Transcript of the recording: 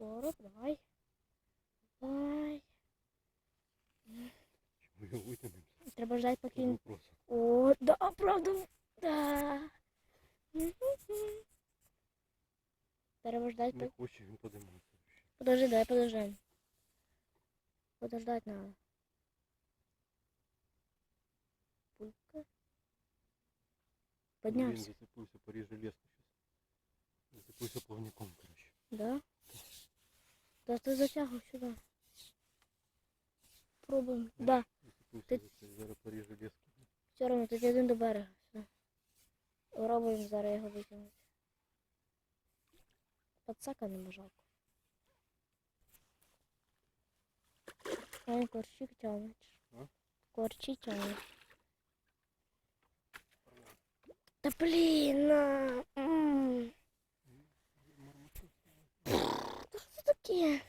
Скоро, давай. Давай. Ми його витягнемо. Треба ждать, Без поки він. вопросу. О, да, правда. Да. Мгм. Треба ждать, Не поки... хоче, він подимається. Подожди, давай подождем. Подождать надо. Пулька. Він Поднялся, зацепився, поріже леску зараз. Зацепився плавником, коротше. да? Да ти затягу сюда. Пробуем. Да. Ти... Зараз. Все одно, тут один до берега. Все. Пробуємо зараз його витягнути. Пацака не жалко. Ай, він корчик тягнеш. Корчі тягнеш. Да блин! На! Yeah.